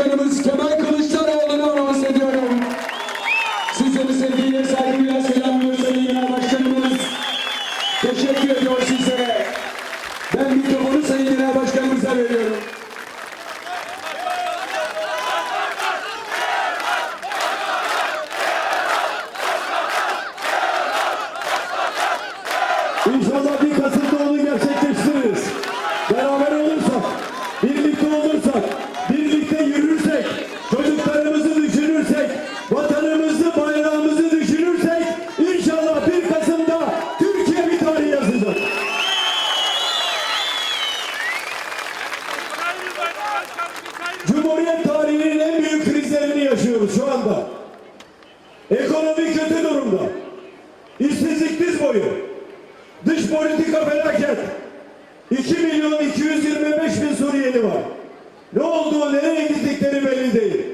Başkanımız Kemal Kılıçdaroğlu'nu anons ediyorum. Sizleri sevgiyle, saygıyla selamlıyor Sayın Genel Başkanımız. Teşekkür ediyor size. Ben mikrofonu Sayın Genel Başkanımıza veriyorum. İnşallah bir Kasım'da onu gerçekleştiririz. Beraber olursak, birlikte olursak, birlikte yürürsek, çocuklarımızı düşünürsek, vatanımızı, bayrağımızı düşünürsek, inşallah bir Kasım'da Türkiye bir tarih yazacak. Cumhuriyet tarihinin en büyük krizlerini yaşıyoruz şu anda. Ekonomi kötü durumda. İşsizlik diz boyu. Politika felaket. 2 milyon 225 bin Suriyeli var. Ne olduğu, nereye gittikleri belli değil.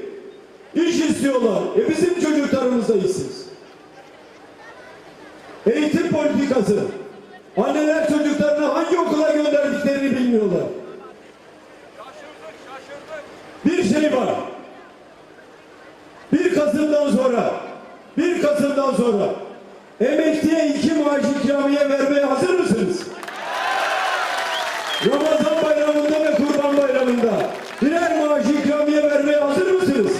İş istiyorlar. E bizim çocuklarımız da işsiz. Eğitim politikası. Anneler çocuklarını hangi okula gönderdiklerini bilmiyorlar. Bir şey var. 1 Kasım'dan sonra 1 Kasım'dan sonra emekliye iki maaş ikramiye vermeye hazır mısınız? Ramazan bayramında ve kurban bayramında birer maaş ikramiye vermeye hazır mısınız?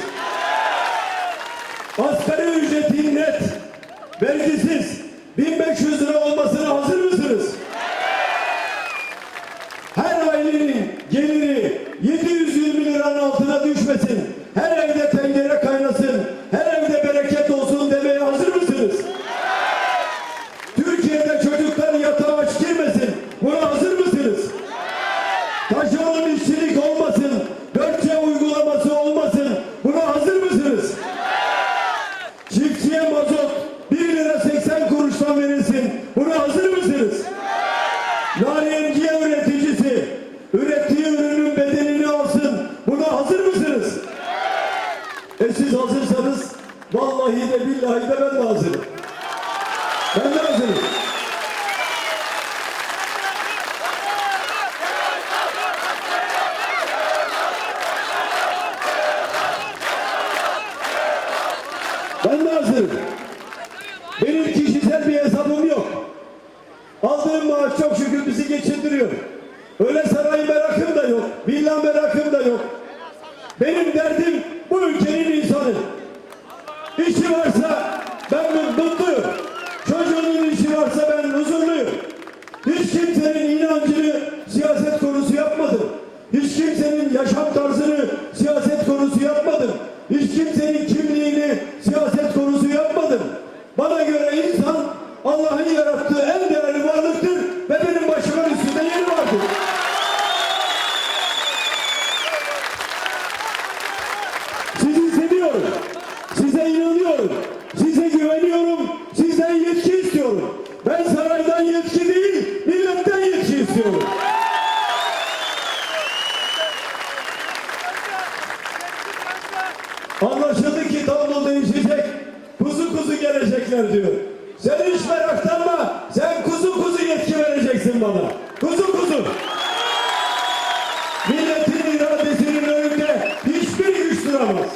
Asgari ücretin net, vergisiz 1500 lira olmasına hazır mısınız? Her ailenin geliri 720 liranın altına düşmesin. Her evde tencere kaynasın. Her evde bereket olsun demeye hazır mısınız? Türkiye'de çocuklar yatağa aç girmesin. Buna hazır mısınız? Taşeron işçilik olmasın. 4C uygulaması olmasın. Buna hazır mısınız? Çiftçiye mazot 1 lira 80 kuruştan verilsin. Buna hazır mısınız? Narenciye üreticisi ürettiği ürünün bedelini alsın. Buna hazır mısınız? E siz hazırsanız vallahi de billahi de ben de hazırım. Ben de hazırım. Ben de hazırım. Benim kişisel bir hesabım yok. Aldığım maaş çok şükür bizi geçindiriyor. Öyle saray merakım da yok. Villa merakım da yok. Benim derdim bu ülkenin insanı. İşi varsa ben mutluyum. Çocuğunun işi varsa ben huzurluyum. Hiç kimsenin inancını siyaset konusu yapmadım. Hiç kimsenin yaşam tarzını siyaset konusu yapmadım. Hiç kimsenin kimliğini siyaset konusu yapmadım. Bana göre insan Allah'ın yarattığı en değerli varlıktır ve benim başımın üstünde yeri vardır. Sizi seviyorum. Size inanıyorum. Size güveniyorum. Sizden yetki istiyorum. Ben saraydan yetki değil, milletten yetki istiyorum. Anlaşıldı ki tablo değişecek. Kuzu kuzu gelecekler diyor. Sen hiç meraklanma. Sen kuzu kuzu yetki vereceksin bana. Kuzu kuzu. Milletin iradesinin önünde hiçbir güç duramaz.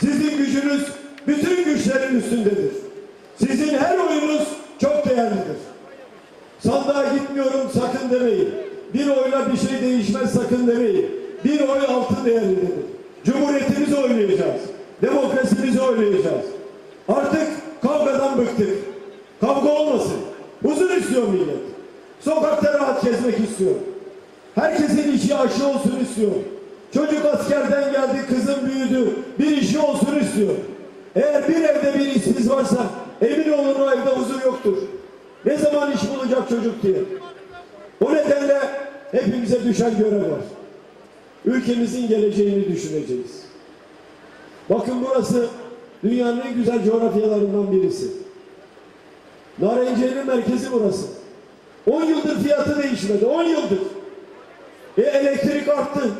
Sizin gücünüz bütün güçlerin üstündedir. Sizin her oyunuz çok değerlidir. Sandığa gitmiyorum sakın demeyin. Bir oyla bir şey değişmez sakın demeyin. Bir oy altı değerlidir. Cumhuriyetimizi oynayacağız. Demokrasimizi oynayacağız. Artık kavgadan bıktık. Kavga olmasın. Huzur istiyor millet. Sokakta rahat gezmek istiyor. Herkesin işi aşı olsun istiyor. Çocuk askerden geldi, kızım büyüdü. Bir işi olsun istiyor. Eğer bir evde bir işsiz varsa emin olun o evde huzur yoktur. Ne zaman iş bulacak çocuk diye. O nedenle hepimize düşen görev var. Ülkemizin geleceğini düşüneceğiz. Bakın burası dünyanın en güzel coğrafyalarından birisi. Narenciye'nin merkezi burası. 10 yıldır fiyatı değişmedi. 10 yıldır. E elektrik arttı.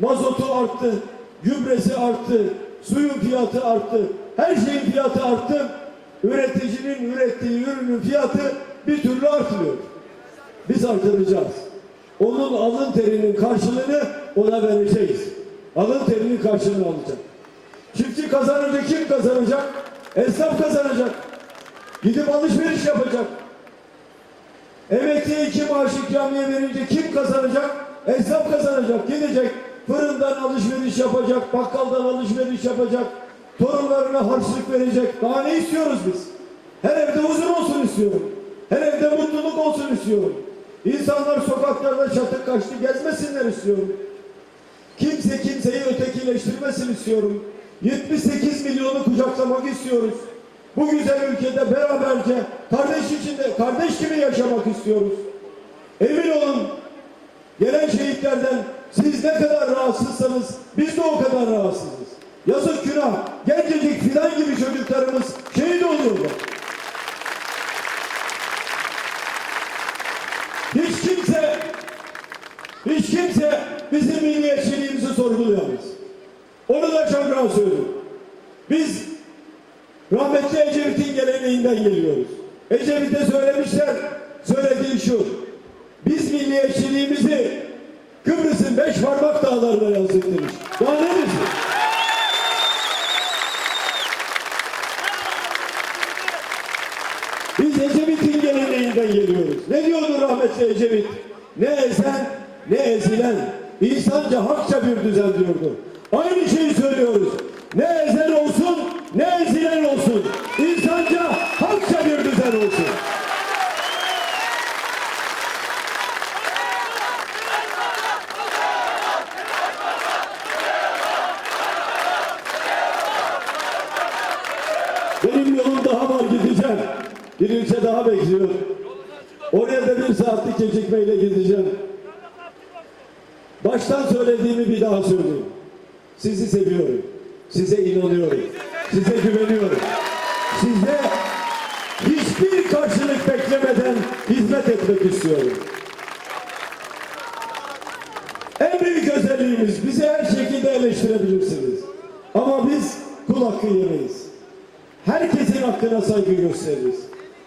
Mazotu arttı. Gübresi arttı. Suyun fiyatı arttı. Her şeyin fiyatı arttı. Üreticinin ürettiği ürünün fiyatı bir türlü artmıyor. Biz artıracağız. Onun alın terinin karşılığını ona vereceğiz. alın terinin karşılığını alacak. Çiftçi kazanınca kim kazanacak? Esnaf kazanacak. Gidip alışveriş yapacak. Emekliye iki maaş ikramiye verince kim kazanacak? Esnaf kazanacak. Gidecek fırından alışveriş yapacak, bakkaldan alışveriş yapacak, torunlarına harçlık verecek. Daha ne istiyoruz biz? Her evde huzur olsun istiyorum. Her evde mutluluk olsun istiyorum. İnsanlar sokaklarda çatık kaçtı gezmesinler istiyorum. Kimse kimseyi ötekileştirmesin istiyorum. 78 milyonu kucaklamak istiyoruz. Bu güzel ülkede beraberce kardeş içinde kardeş gibi yaşamak istiyoruz. Emin olun gelen şehitlerden siz ne kadar rahatsızsanız biz de o kadar rahatsızız. Yazık günah. Gencecik filan gibi çocuklarımız şehit oluyorlar. Hiç kimse hiç kimse bizim milliyetçiliğimizi sorgulayamaz. Onu da rahat söylüyorum. Biz rahmetli Ecevit'in geleneğinden geliyoruz. Ecevit'e söylemişler, söylediği şu. Biz milliyetçiliğimizi Kıbrıs'ın beş parmak dağlarına yansıttırmış. Daha ne desin? Biz Ecevit'in geleneğinden geliyoruz. Ne diyordu rahmetli Ecevit? Ne ezen ne ezilen insanca hakça bir düzen diyordu. Aynı şeyi söylüyoruz. Ne ezen olsun ne ezilen olsun. İnsanca hakça bir düzen olsun. Benim yolum daha var gideceğim. Bir ilçe daha bekliyor. Oraya da bir saatlik gecikmeyle gideceğim. Baştan söylediğimi bir daha söyleyeyim. Sizi seviyorum. Size inanıyorum. Size güveniyorum. Size hiçbir karşılık beklemeden hizmet etmek istiyorum. En büyük özelliğimiz bizi her şekilde eleştirebilirsiniz. Ama biz kul hakkı yemeyiz. Herkesin hakkına saygı gösteririz.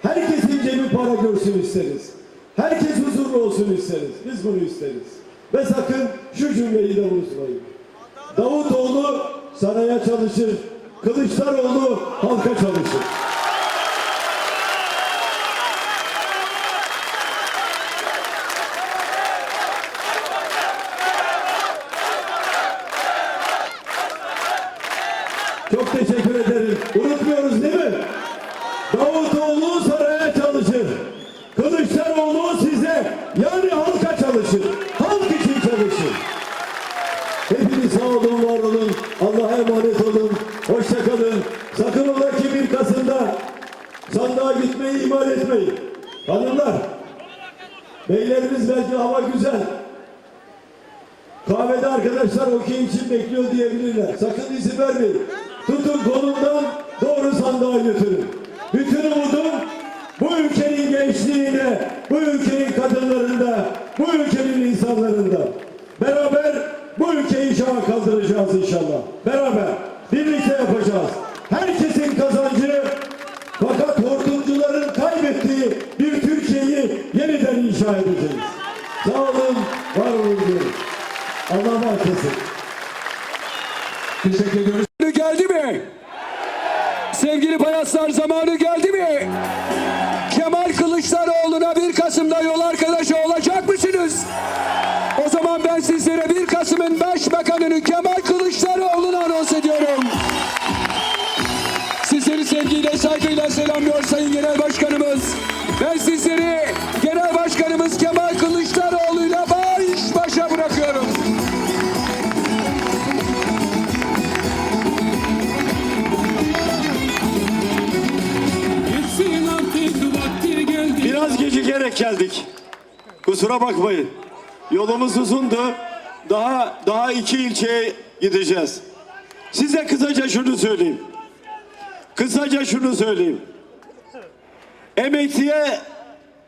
Herkesin cebi para görsün isteriz. Herkes huzurlu olsun isteriz. Biz bunu isteriz. Ve sakın şu cümleyi de unutmayın. Davutoğlu saraya çalışır. Kılıçdaroğlu halka çalışır. Çok teşekkür ederim. Unutmuyoruz değil mi? Davutoğlu saraya çalışır. Kılıçdaroğlu size yani halka çalışır. Halk için çalışır. Hepiniz sağ Sakın ola ki bir Kasım'da sandığa gitmeyi ihmal etmeyin. Hanımlar, beylerimiz belki hava güzel. Kahvede arkadaşlar okey için bekliyor diyebilirler. Sakın izin vermeyin. Tutun kolundan doğru sandığa götürün. Bütün umudum bu ülkenin gençliğine, bu ülkenin kadınlarında, bu ülkenin insanlarında. Beraber bu ülkeyi şaha kaldıracağız inşallah. Beraber birlikte yapacağız. Herkesin kazancı fakat hortumcuların kaybettiği bir Türkiye'yi yeniden inşa edeceğiz. Sağ olun, var olun diyoruz. Allah'a emanet Teşekkür ediyoruz. Geldi mi? Sevgili payaslar zamanı geldi mi? Kemal Kılıçdaroğlu'na 1 Kasım'da yol arkadaşı olacak mısınız? O zaman ben sizlere 1 Kasım'ın Başbakanı'nı Kemal saygıyla selamlıyor Sayın Genel Başkanımız. Ben sizleri Genel Başkanımız Kemal Kılıçdaroğlu'yla baş başa bırakıyorum. Biraz gecikerek geldik. Kusura bakmayın. Yolumuz uzundu. Daha daha iki ilçeye gideceğiz. Size kısaca şunu söyleyeyim. Kısaca şunu söyleyeyim. Emekliye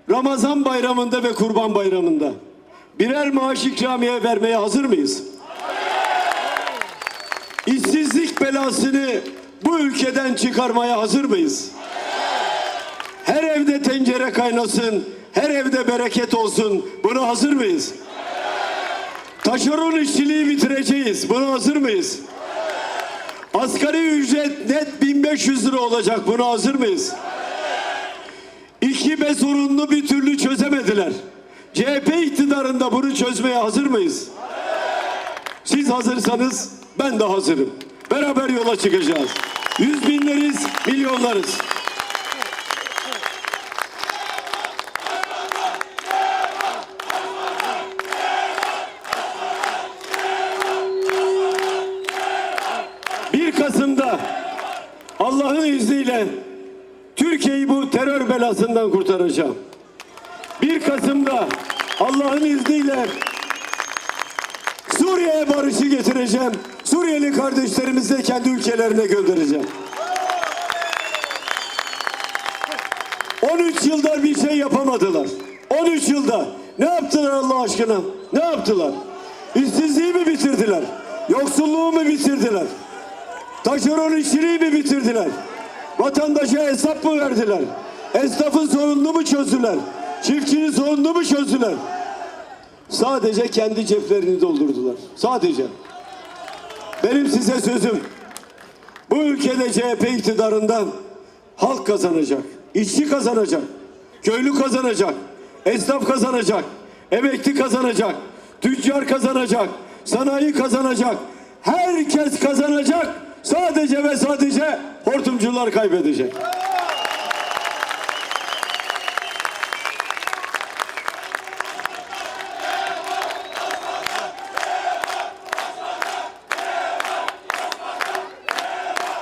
Ramazan bayramında ve Kurban bayramında birer maaş ikramiye vermeye hazır mıyız? İşsizlik belasını bu ülkeden çıkarmaya hazır mıyız? Her evde tencere kaynasın, her evde bereket olsun. Buna hazır mıyız? Taşeron işçiliği bitireceğiz. Buna hazır mıyız? Asgari ücret net 1500 lira olacak. Buna hazır mıyız? İki be sorununu bir türlü çözemediler. CHP iktidarında bunu çözmeye hazır mıyız? Siz hazırsanız ben de hazırım. Beraber yola çıkacağız. Yüz binleriz, milyonlarız. Bir Kasım'da Allah'ın izniyle Türkiye'yi bu terör belasından kurtaracağım. 1 Kasım'da Allah'ın izniyle Suriye'ye barışı getireceğim. Suriyeli kardeşlerimizi de kendi ülkelerine göndereceğim. 13 yılda bir şey yapamadılar. 13 yılda. Ne yaptılar Allah aşkına? Ne yaptılar? İşsizliği mi bitirdiler? Yoksulluğu mu bitirdiler? Taşeron işçiliği mi bitirdiler? Vatandaşa hesap mı verdiler? Esnafın sorununu mu çözdüler? Çiftçinin sorununu mu çözdüler? Sadece kendi ceplerini doldurdular. Sadece. Benim size sözüm. Bu ülkede CHP iktidarından halk kazanacak. işçi kazanacak. Köylü kazanacak. Esnaf kazanacak. Emekli kazanacak. Tüccar kazanacak. Sanayi kazanacak. Herkes kazanacak. Sadece ve sadece hortumcular kaybedecek.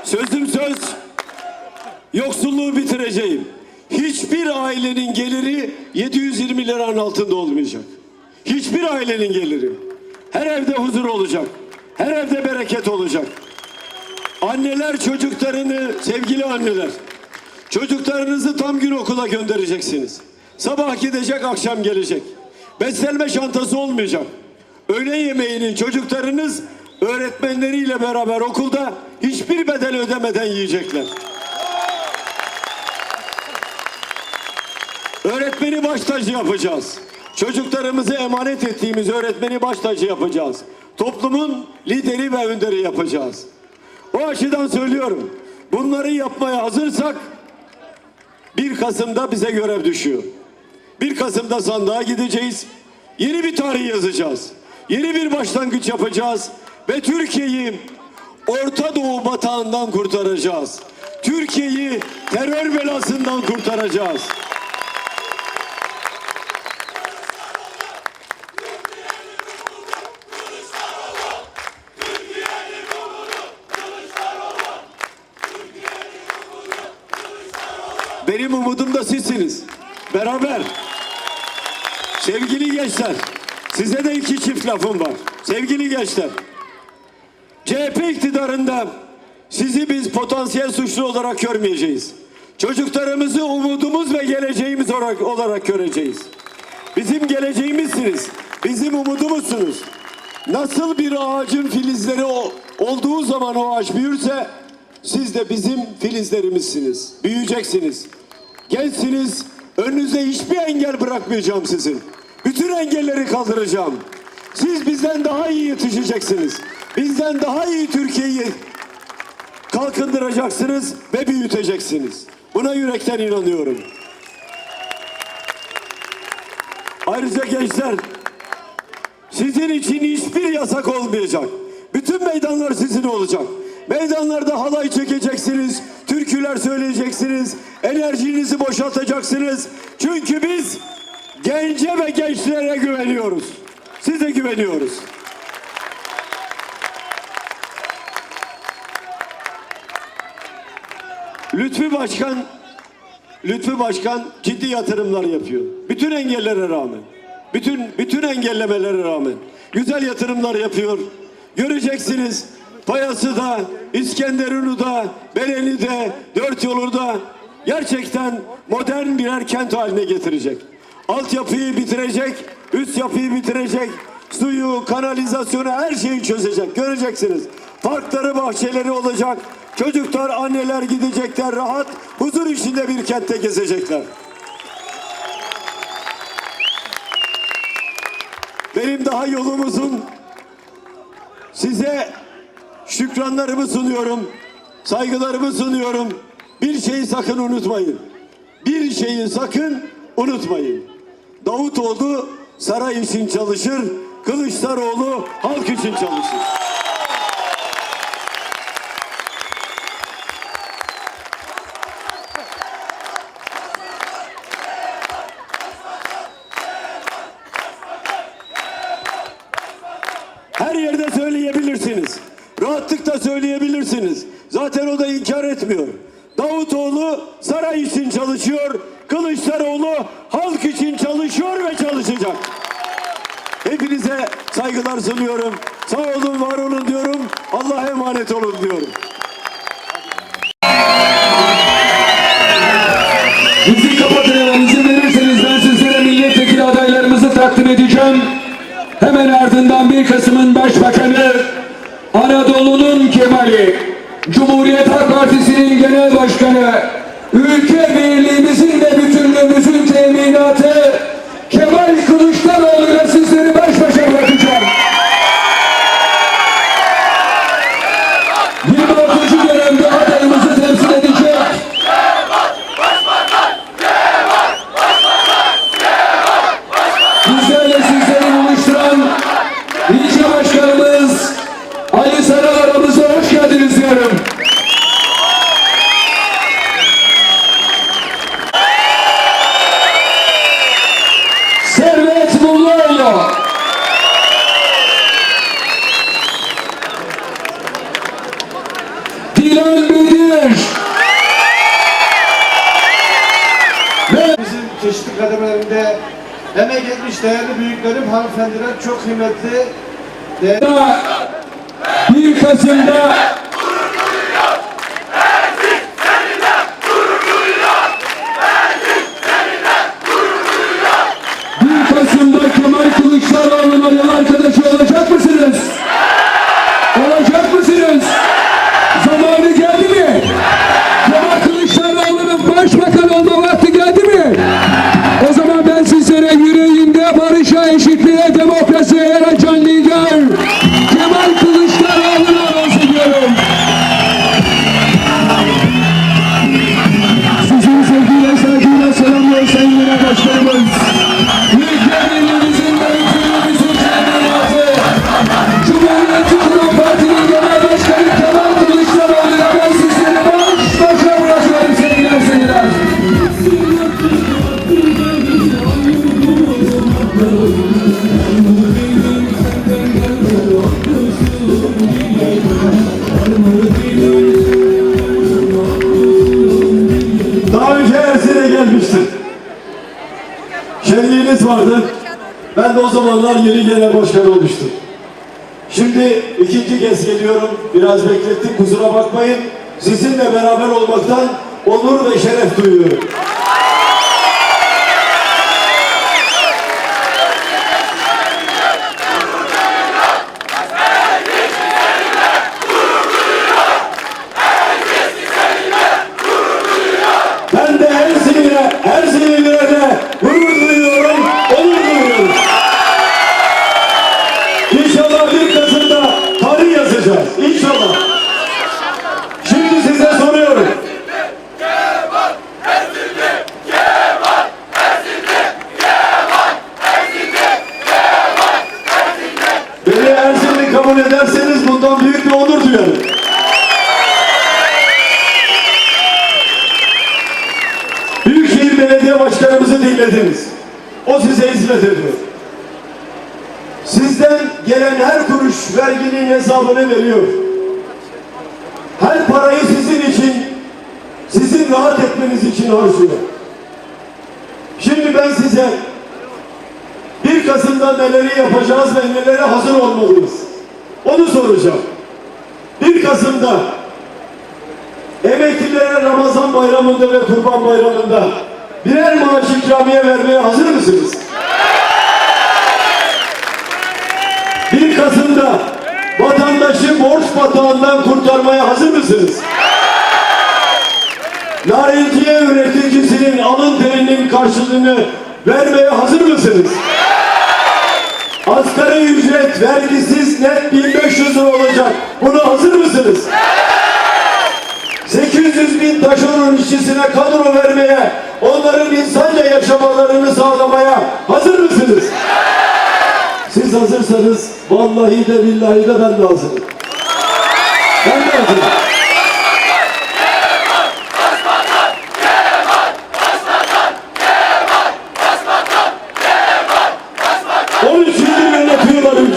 Sözüm söz. Yoksulluğu bitireceğim. Hiçbir ailenin geliri 720 liranın altında olmayacak. Hiçbir ailenin geliri. Her evde huzur olacak. Her evde bereket olacak. Anneler çocuklarını, sevgili anneler, çocuklarınızı tam gün okula göndereceksiniz. Sabah gidecek, akşam gelecek. Beslenme çantası olmayacak. Öğle yemeğini çocuklarınız öğretmenleriyle beraber okulda hiçbir bedel ödemeden yiyecekler. Öğretmeni baş tacı yapacağız. Çocuklarımızı emanet ettiğimiz öğretmeni baş tacı yapacağız. Toplumun lideri ve önderi yapacağız. O açıdan söylüyorum. Bunları yapmaya hazırsak 1 Kasım'da bize görev düşüyor. 1 Kasım'da sandığa gideceğiz. Yeni bir tarih yazacağız. Yeni bir başlangıç yapacağız ve Türkiye'yi Orta Doğu batağından kurtaracağız. Türkiye'yi terör belasından kurtaracağız. Benim umudum da sizsiniz. Beraber. Sevgili gençler, size de iki çift lafım var. Sevgili gençler, CHP iktidarında sizi biz potansiyel suçlu olarak görmeyeceğiz. Çocuklarımızı umudumuz ve geleceğimiz olarak, olarak göreceğiz. Bizim geleceğimizsiniz. Bizim umudumuzsunuz. Nasıl bir ağacın filizleri o- olduğu zaman o ağaç büyürse siz de bizim filizlerimizsiniz. Büyüyeceksiniz. Gençsiniz. Önünüze hiçbir engel bırakmayacağım sizin. Bütün engelleri kaldıracağım. Siz bizden daha iyi yetişeceksiniz. Bizden daha iyi Türkiye'yi kalkındıracaksınız ve büyüteceksiniz. Buna yürekten inanıyorum. Ayrıca gençler sizin için hiçbir yasak olmayacak. Bütün meydanlar sizin olacak. Meydanlarda halay çekeceksiniz, türküler söyleyeceksiniz, enerjinizi boşaltacaksınız. Çünkü biz gence ve gençlere güveniyoruz. Size güveniyoruz. Lütfü Başkan Lütfü Başkan ciddi yatırımlar yapıyor. Bütün engellere rağmen. Bütün bütün engellemelere rağmen. Güzel yatırımlar yapıyor. Göreceksiniz. Payası'da, İskenderun'da, Beleli'de, Dört Yolu'da gerçekten modern birer kent haline getirecek. Altyapıyı bitirecek, üst yapıyı bitirecek, suyu, kanalizasyonu her şeyi çözecek. Göreceksiniz. Parkları, bahçeleri olacak. Çocuklar, anneler gidecekler rahat, huzur içinde bir kentte gezecekler. Benim daha yolumuzun size şükranlarımı sunuyorum, saygılarımı sunuyorum. Bir şeyi sakın unutmayın. Bir şeyi sakın unutmayın. Davutoğlu saray için çalışır, Kılıçdaroğlu halk için çalışır. Cumhurbaşkanımızın başbakanı, Anadolu'nun kemali, Cumhuriyet Halk Partisi'nin genel başkanı, ülke bir kademelerinde emek etmiş değerli büyüklerim, hanımefendiler çok kıymetli. Değerli... 1 Kasım'da zamanlar yeni genel başkan olmuştu. Şimdi ikinci kez geliyorum. Biraz beklettim kusura bakmayın. Sizinle beraber olmaktan onur ve şeref duyuyorum. Kasım'da emeklilere Ramazan bayramında ve Kurban bayramında birer maaş ikramiye vermeye hazır mısınız? 1 Kasım'da vatandaşı borç batağından kurtarmaya hazır mısınız? Narenciye üreticisinin alın terinin karşılığını vermeye hazır mısınız? Asgari ücret vergisiz net 1500 lira olacak. Buna hazır mısınız? Evet. 800 bin taşeron işçisine kadro vermeye, onların insanca yaşamalarını sağlamaya hazır mısınız? Evet. Siz hazırsanız vallahi de billahi de ben de hazırım. Ben de hazırım.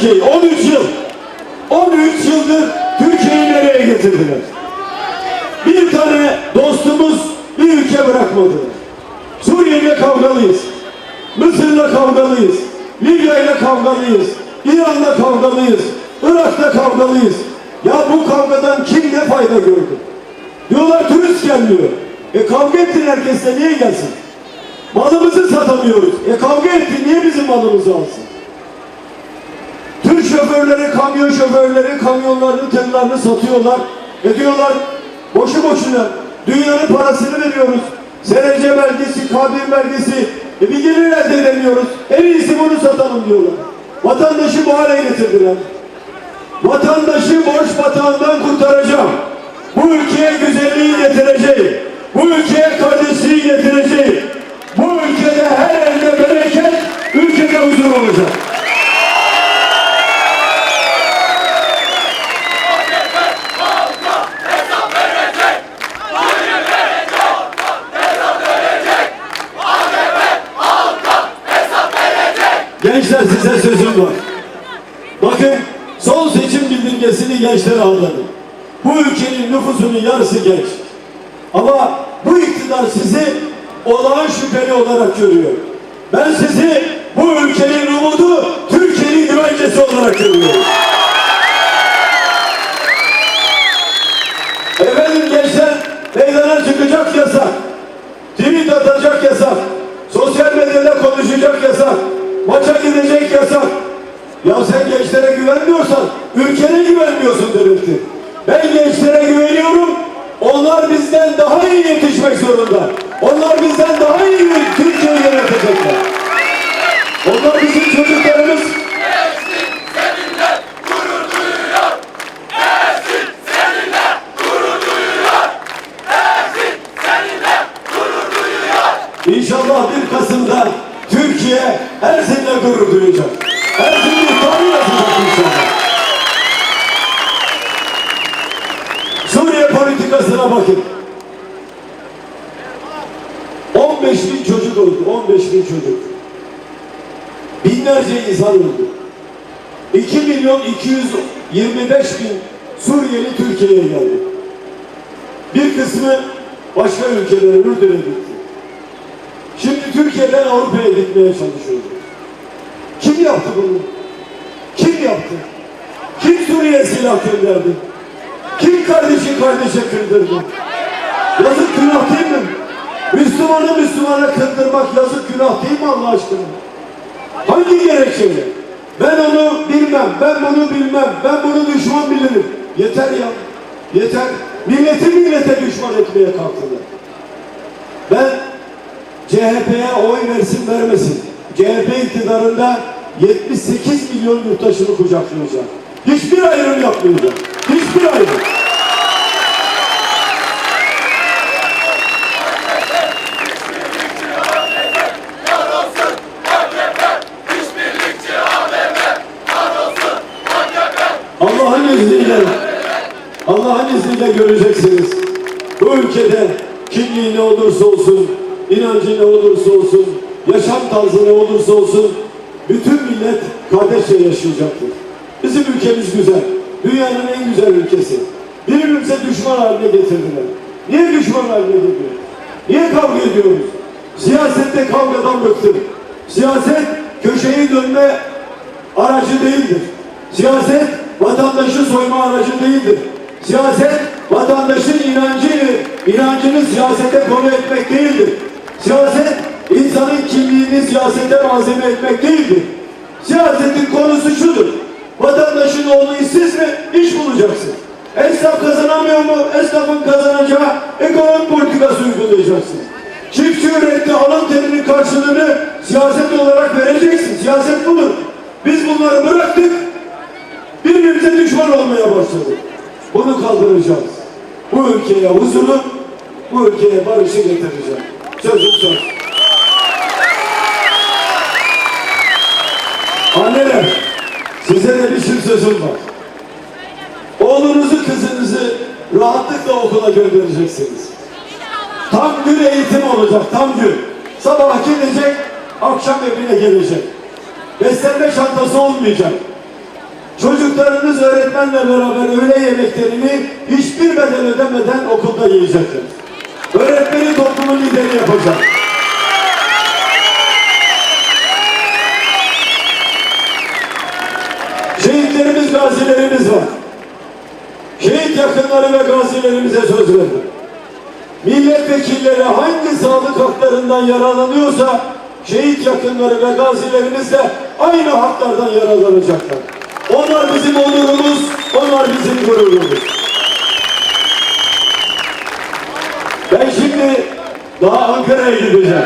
Ülkeyi. 13 yıl. 13 yıldır Türkiye'yi nereye getirdiler? Bir tane dostumuz bir ülke bırakmadılar. Suriye'yle kavgalıyız. Mısır'la kavgalıyız. Libya'yla kavgalıyız. İran'la kavgalıyız. Irak'ta kavgalıyız. Ya bu kavgadan kim ne fayda gördü? Diyorlar turist gelmiyor. E kavga ettin herkesle niye gelsin? Malımızı satamıyoruz. E kavga ettin niye bizim malımızı alsın? Şoförleri, kamyon şoförleri kamyonlarını, tırlarını satıyorlar. E diyorlar boşu boşuna dünyanın parasını veriyoruz. SRC belgesi, KBİ belgesi. E bir gelir elde edemiyoruz. En iyisi bunu satalım diyorlar. Vatandaşı bu hale getirdiler. Vatandaşı borç batağından kurtaracağım. Bu ülkeye güzelliği getireceğim. Bu ülkeye kardeşliği getireceğim. Bu ülkede her elde bereket, ülkede huzur olacak. Gençler size sözüm var. Bakın son seçim bildirgesini gençler aldı. Bu ülkenin nüfusunun yarısı genç. Ama bu iktidar sizi olağan şüpheli olarak görüyor. Ben sizi bu ülkenin umudu, Türkiye'nin güvencesi olarak görüyorum. Efendim gençler meydana çıkacak yasak. Tweet atacak yasak. Sosyal medyada konuşacak yasak. Maça gidecek yasak. Ya sen gençlere güvenmiyorsan ülkene güvenmiyorsun demektir. Ben gençlere güveniyorum. Onlar bizden daha iyi yetişmek zorunda. Onlar bizden daha iyi Türkiye'yi yönetecekler. Onlar bizim çocuklarımız. İnşallah 1 Kasım'da Türkiye her sene gurur duyacak. Her sene tarih yazacak inşallah. Suriye politikasına bakın. 15 bin çocuk öldü. 15 bin çocuk. Binlerce insan öldü. 2 milyon 225 bin Suriyeli Türkiye'ye geldi. Bir kısmı başka ülkelere, Ürdün'e gitti. Şimdi Türkiye'den Avrupa'ya gitmeye çalışıyoruz. Kim yaptı bunu? Kim yaptı? Kim Suriye'ye silah gönderdi? Kim kardeşi kardeşe kırdırdı? Yazık günah değil mi? Müslümanı Müslümana kırdırmak yazık günah değil mi Allah aşkına? Hangi gerekçeyle? Ben onu bilmem, ben bunu bilmem, ben bunu düşman bilirim. Yeter ya, yeter. Milleti millete düşman etmeye kalktılar. Ben CHP'ye oy versin vermesin. CHP iktidarında 78 milyon yurttaşını kucaklayacak. Hiçbir ayrım yapmayacak. Hiçbir ayrım. Allah'ın izniyle Allah'ın izniyle göreceksiniz. Bu ülkede kimliği ne olursa olsun, inancı ne olursa olsun, yaşam tarzı ne olursa olsun bütün millet kardeşçe yaşayacaktır. Bizim ülkemiz güzel. Dünyanın en güzel ülkesi. Birbirimize düşman haline getirdiler. Niye düşman haline getiriyor? Niye kavga ediyoruz? Siyasette kavgadan bıktık. Siyaset köşeyi dönme aracı değildir. Siyaset vatandaşı soyma aracı değildir. Siyaset vatandaşın inancını, inancını siyasete konu etmek değildir. Siyaset insanın kimliğini siyasete malzeme etmek değildir. Siyasetin konusu şudur. Vatandaşın oğlu işsiz mi? İş bulacaksın. Esnaf kazanamıyor mu? Esnafın kazanacağı ekonomi politikası uygulayacaksın. Çiftçi üretti alın terinin karşılığını siyaset olarak vereceksin. Siyaset budur. Biz bunları bıraktık. Birbirimize düşman olmaya başladık. Bunu kaldıracağız. Bu ülkeye huzuru, bu ülkeye barışı getireceğim. Sözüm söz. Anneler, size de bir şey sözüm var. Oğlunuzu, kızınızı rahatlıkla okula göndereceksiniz. Tam gün eğitim olacak, tam gün. Sabah gidecek, akşam evine gelecek. Beslenme çantası olmayacak. Çocuklarınız öğretmenle beraber öğle yemeklerini hiçbir bedel ödemeden okulda yiyecekler. Öğretmeni toplumun lideri yapacak. Şehitlerimiz, gazilerimiz var. Şehit yakınları ve gazilerimize söz verdim. Milletvekilleri hangi sağlık haklarından yararlanıyorsa şehit yakınları ve gazilerimiz de aynı haklardan yararlanacaklar. Onlar bizim onurumuz, onlar bizim gururumuz. Ben şimdi daha Ankara'ya gideceğim.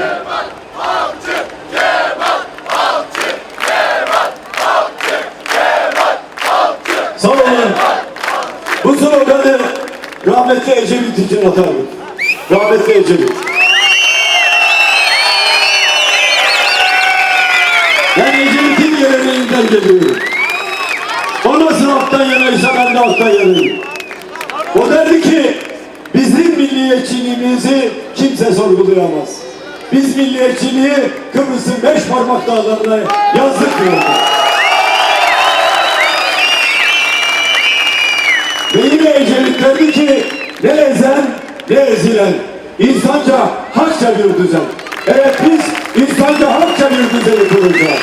Sağ olun. Bu sloganı rahmetli Ecevit için atardım. Rahmetli Ecevit. Ben Ecevit'in geleneğinden geliyorum. Alttan yanayım. O derdi ki bizim milliyetçiliğimizi kimse sorgulayamaz. Biz milliyetçiliği Kıbrıs'ın beş parmak dağlarına yazdık diyordu. Ve yine Ecevit derdi ki ne ezen ne ezilen insanca hakça bir düzen. Evet biz insanca hakça bir düzeni kuracağız.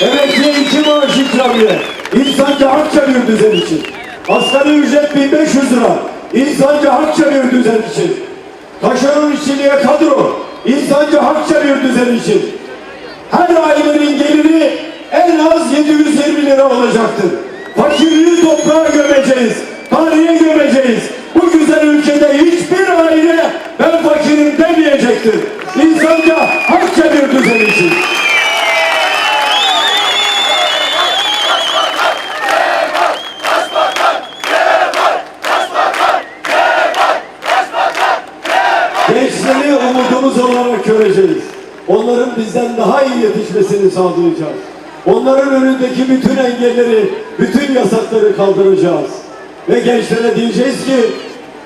Emekliye iki maaş ikramiye. İnsanca hakça bir düzen için. Asgari ücret 1500 lira. İnsanca hakça bir düzen için. Taşeron işçiliğe kadro. İnsanca hakça bir düzen için. Her ailenin geliri en az 720 lira olacaktır. Fakirliği toprağa gömeceğiz. Tarihe gömeceğiz. Bu güzel ülkede hiçbir aile ben fakirim demeyecektir. İnsanca hakça bir düzen için. Umudumuz olarak göreceğiz. Onların bizden daha iyi yetişmesini sağlayacağız. Onların önündeki bütün engelleri, bütün yasakları kaldıracağız. Ve gençlere diyeceğiz ki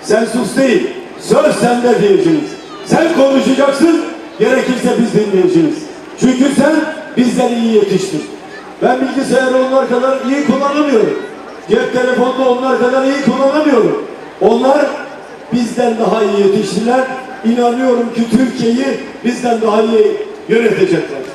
sen sus değil, söz sende diyeceğiz. Sen konuşacaksın, gerekirse biz dinleyeceğiz. Çünkü sen bizden iyi yetiştin. Ben bilgisayarı onlar kadar iyi kullanamıyorum. Cep telefonunu onlar kadar iyi kullanamıyorum. Onlar bizden daha iyi yetiştiler. İnanıyorum ki Türkiye'yi bizden daha iyi yönetecekler.